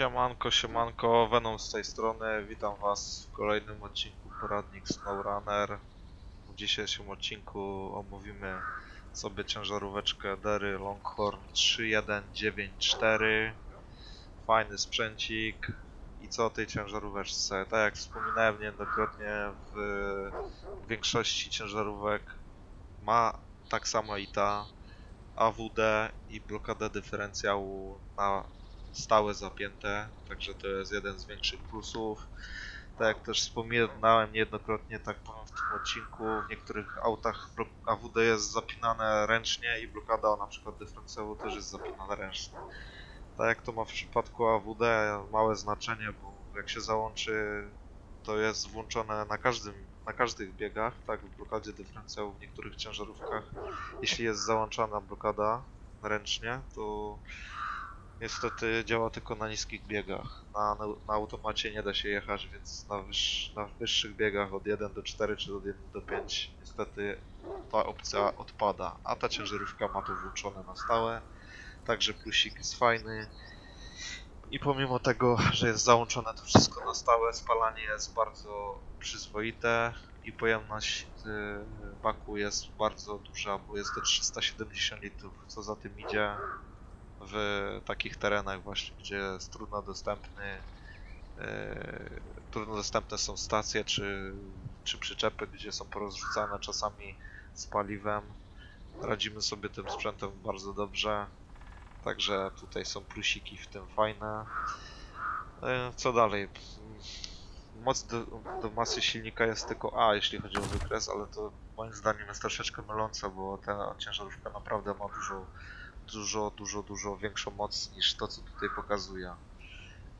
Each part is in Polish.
Siemanko, siemanko, Venom z tej strony, witam was w kolejnym odcinku Poradnik SnowRunner. W dzisiejszym odcinku omówimy sobie ciężaróweczkę Dery Longhorn 3194. Fajny sprzęcik. I co o tej ciężaróweczce? Tak jak wspominałem niejednokrotnie w większości ciężarówek ma tak samo i ta AWD i blokadę dyferencjału na stałe zapięte, także to jest jeden z większych plusów. Tak jak też wspominałem niejednokrotnie, tak powiem w tym odcinku, w niektórych autach AWD jest zapinane ręcznie i blokada na przykład dyferencjału też jest zapinana ręcznie. Tak jak to ma w przypadku AWD małe znaczenie, bo jak się załączy, to jest włączone na każdym, na każdych biegach, tak w blokadzie dyferencjału w niektórych ciężarówkach. Jeśli jest załączana blokada ręcznie, to Niestety działa tylko na niskich biegach. Na, na, na automacie nie da się jechać, więc na, na wyższych biegach od 1 do 4 czy od 1 do 5 niestety ta opcja odpada. A ta ciężarówka ma to włączone na stałe, także plusik jest fajny. I pomimo tego, że jest załączone to wszystko na stałe, spalanie jest bardzo przyzwoite i pojemność y, baku jest bardzo duża, bo jest to 370 litrów, co za tym idzie w takich terenach właśnie, gdzie jest trudno dostępny, e, trudno dostępne są stacje czy, czy przyczepy, gdzie są porozrzucane czasami z paliwem. Radzimy sobie tym sprzętem bardzo dobrze, także tutaj są plusiki w tym fajne. E, Co dalej? Moc do, do masy silnika jest tylko A, jeśli chodzi o wykres, ale to moim zdaniem jest troszeczkę mylące, bo ta ciężarówka naprawdę ma dużo dużo, dużo, dużo większą moc niż to, co tutaj pokazuje.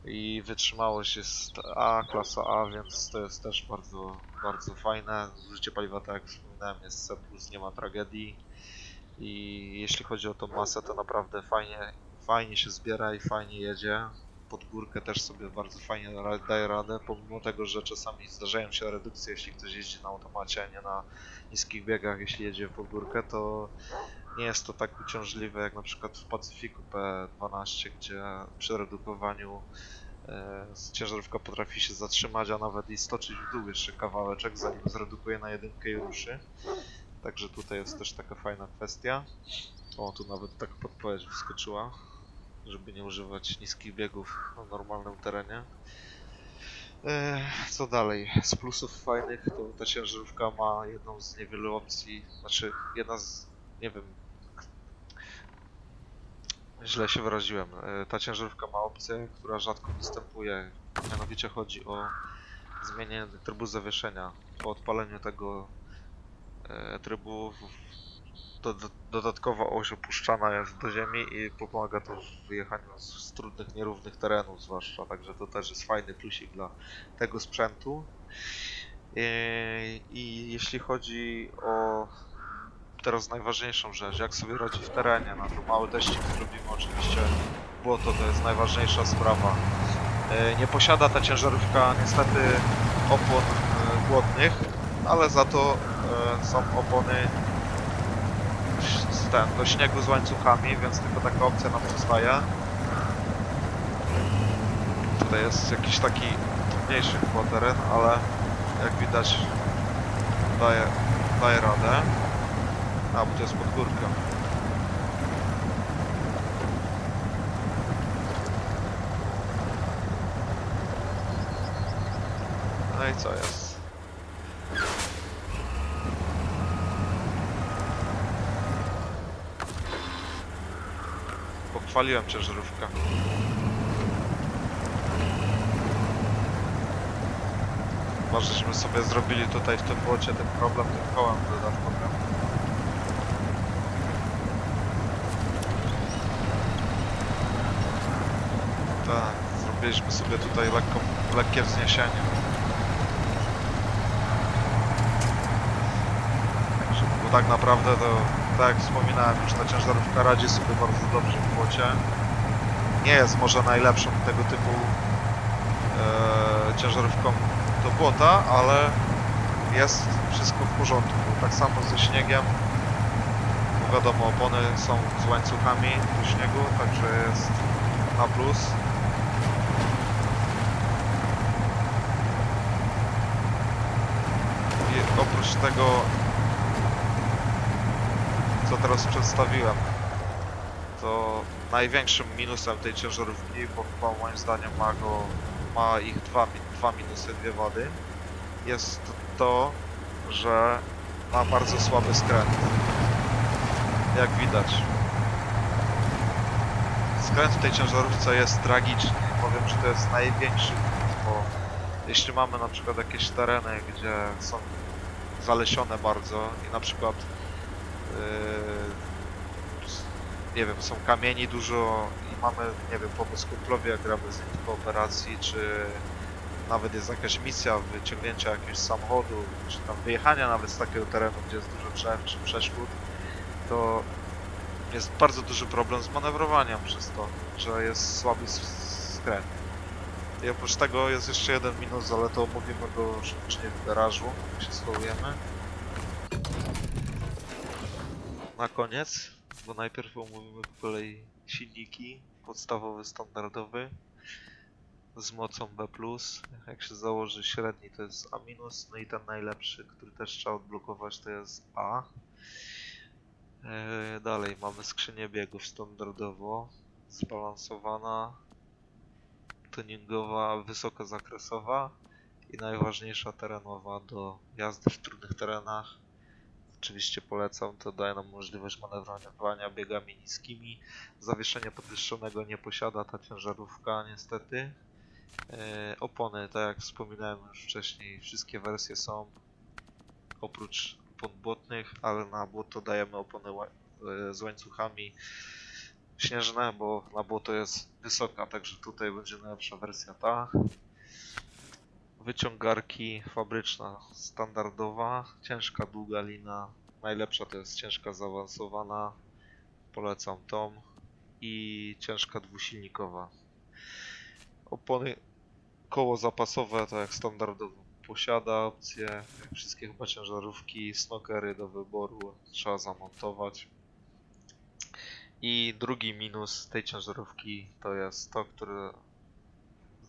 I wytrzymałość jest A, klasa A, więc to jest też bardzo, bardzo fajne. Zużycie paliwa, tak jak wspominałem, jest C+, nie ma tragedii. I jeśli chodzi o tą masę, to naprawdę fajnie, fajnie się zbiera i fajnie jedzie. Pod górkę też sobie bardzo fajnie daje radę, pomimo tego, że czasami zdarzają się redukcje, jeśli ktoś jeździ na automacie, a nie na niskich biegach, jeśli jedzie pod górkę, to nie jest to tak uciążliwe jak na przykład w Pacyfiku P12, gdzie przy redukowaniu e, ciężarówka potrafi się zatrzymać, a nawet i stoczyć w dół jeszcze kawałeczek, zanim zredukuje na jedynkę i ruszy. Także tutaj jest też taka fajna kwestia. O, tu nawet taka podpowiedź wyskoczyła, żeby nie używać niskich biegów na normalnym terenie. E, Co dalej? Z plusów fajnych to ta ciężarówka ma jedną z niewielu opcji, znaczy jedna z, nie wiem, źle się wyraziłem. E, Ta ciężarówka ma opcję, która rzadko występuje. Mianowicie chodzi o zmienienie trybu zawieszenia. Po odpaleniu tego e, trybu dodatkowa oś opuszczana jest do ziemi i pomaga to w wyjechaniu z, z trudnych, nierównych terenów zwłaszcza. Także to też jest fajny plusik dla tego sprzętu. E, I jeśli chodzi o teraz najważniejszą rzecz, jak sobie radzi w terenie. Na to mały teścik zrobimy oczywiście. Błoto to jest najważniejsza sprawa. E, Nie posiada ta ciężarówka niestety opon e, błotnych, ale za to e, są opony ten, do śniegu z łańcuchami, więc tylko taka opcja nam zostaje. Tutaj jest jakiś taki trudniejszy chyba teren, ale jak widać daje, daje radę. A, bo to jest pod górkę. No i co jest? Pochwaliłem ciężarówkę. Chyba, żeśmy sobie zrobili tutaj w tym błocie ten problem tym kołem dodatkowym. Tak, zrobiliśmy sobie tutaj lekko, lekkie wzniesienie. Także, bo tak naprawdę to, tak jak wspominałem już, ta ciężarówka radzi sobie bardzo dobrze w błocie. Nie jest może najlepszą tego typu e, ciężarówką do błota, ale jest wszystko w porządku. Tak samo ze śniegiem. Bo wiadomo, opony są z łańcuchami do śniegu, także jest na plus. Tego, co teraz przedstawiłem, to największym minusem tej ciężarówki, bo chyba moim zdaniem ma go, ma ich dwa, dwa minusy, dwie wady, jest to, że ma bardzo słaby skręt. Jak widać. Skręt w tej ciężarówce jest tragiczny. Powiem, że to jest największy bo jeśli mamy na przykład jakieś tereny, gdzie są zalesione bardzo i na przykład yy, nie wiem, są kamieni dużo i mamy, nie wiem, pomóc kumplowi, jak gramy z nim w kooperacji, czy nawet jest jakaś misja wyciągnięcia jakiegoś samochodu, czy tam wyjechania nawet z takiego terenu, gdzie jest dużo drzew czy przeszkód, to jest bardzo duży problem z manewrowaniem przez to, że jest słaby skręt. I oprócz tego jest jeszcze jeden minus, ale to omówimy go szybciej w garażu, jak się schowujemy. Na koniec, bo najpierw omówimy po kolei silniki, podstawowy, standardowy z mocą B+, jak się założy średni to jest A-, no i ten najlepszy, który też trzeba odblokować to jest A. Eee, Dalej mamy skrzynię biegów standardowo, zbalansowana, tuningowa, wysokozakresowa i najważniejsza terenowa do jazdy w trudnych terenach. Oczywiście polecam, to daje nam możliwość manewrowania biegami niskimi. Zawieszenia podwyższonego nie posiada ta ciężarówka niestety. E, opony, tak jak wspominałem już wcześniej, wszystkie wersje są oprócz opon błotnych, ale na błoto dajemy opony e, z łańcuchami śnieżne, bo na błoto jest wysoka, także tutaj będzie najlepsza wersja ta. Wyciągarki fabryczna, standardowa, ciężka, długa lina. Najlepsza to jest ciężka, zaawansowana. Polecam tą. I ciężka dwusilnikowa. Opony koło zapasowe, tak jak standardowo posiada opcję, jak wszystkie chyba ciężarówki, snookery do wyboru trzeba zamontować. I drugi minus tej ciężarówki to jest to, które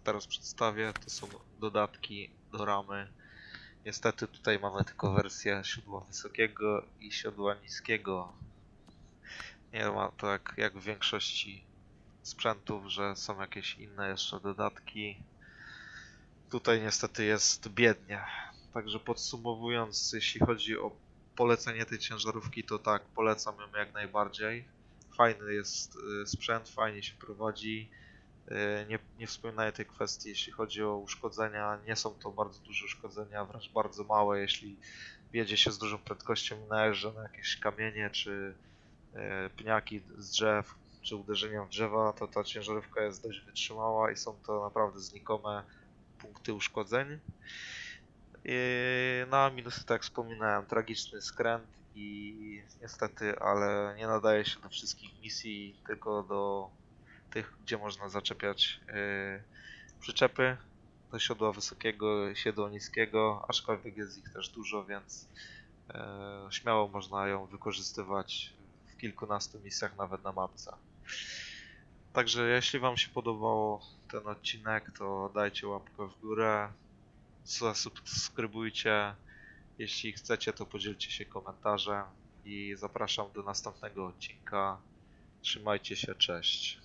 teraz przedstawię, to są dodatki do ramy. Niestety tutaj mamy tylko wersję siodła wysokiego i siodła niskiego. Nie ma tak jak w większości sprzętów, że są jakieś inne jeszcze dodatki. Tutaj niestety jest biednie. Także podsumowując, jeśli chodzi o polecenie tej ciężarówki, to tak, polecam ją jak najbardziej. Fajny jest y, sprzęt, fajnie się prowadzi. Y, Nie, nie wspominaję tej kwestii, jeśli chodzi o uszkodzenia. Nie są to bardzo duże uszkodzenia, wręcz bardzo małe. Jeśli jedzie się z dużą prędkością i najeżdża na jakieś kamienie czy y, pniaki z drzew, czy uderzeniem w drzewa, to ta ciężarówka jest dość wytrzymała i są to naprawdę znikome punkty uszkodzeń. Na minusy, tak jak wspominałem, tragiczny skręt i niestety, ale nie nadaje się do wszystkich misji, tylko do tych, gdzie można zaczepiać yy, przyczepy do siodła wysokiego siodła niskiego, aczkolwiek jest ich też dużo, więc yy, śmiało można ją wykorzystywać w kilkunastu misjach, nawet na mapce. Także jeśli Wam się podobał ten odcinek, to dajcie łapkę w górę, zasubskrybujcie. Jeśli chcecie, to podzielcie się komentarzem i zapraszam do następnego odcinka. Trzymajcie się, cześć.